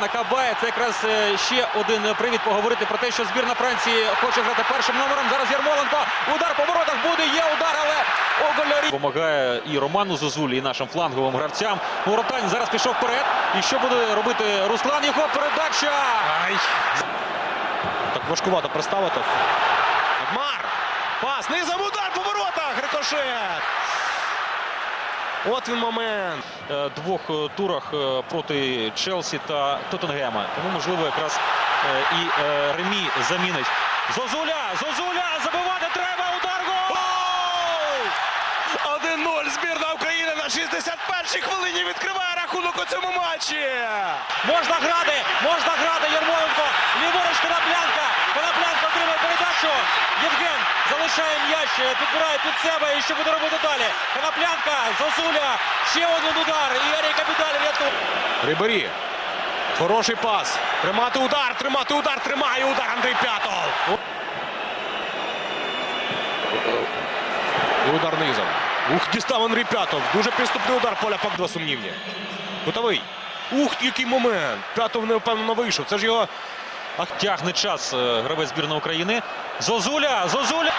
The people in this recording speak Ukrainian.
На Кабає це якраз е, ще один привід поговорити про те, що збірна Франції хоче грати першим номером. Зараз Ярмоленко. Удар по воротах буде. Є удар, але Оголярі допомагає і Роману Зозулі, і нашим фланговим гравцям. Воротань зараз пішов вперед. І що буде робити Руслан? Його передача. Ай. Так важкувато приставити. Агмар. Пас. Низом удар по воротах. Рикошет. От він момент. е, двох е, турах е, проти Челсі та Тоттенгема. Тому, можливо, якраз і Ремі замінить. Зозуля! Зозуля! Забивати треба! Удар! Гол! 1-0. Збірна України на 61-й хвилині відкриває рахунок у цьому матчі. Можна грати! Можна грати! Ярмоленко! Ліворуч Євген залишає м'яч, е, підбирає під себе. І що буде робити далі? Коноплянка! Зозуля! Ще один удар! І Ярій Капіталь рятує! Рибері. Хороший пас. Тримати удар, тримати удар, тримає удар Андрій П'ятов. І удар низом. Ух, дістав Андрій П'ятов. Дуже підступний удар поля пак два сумнівні. Кутовий. Ух, який момент. П'ятов не впевнено вийшов. Це ж його Тягне час е, гравець збірної України. Зозуля! Зозуля!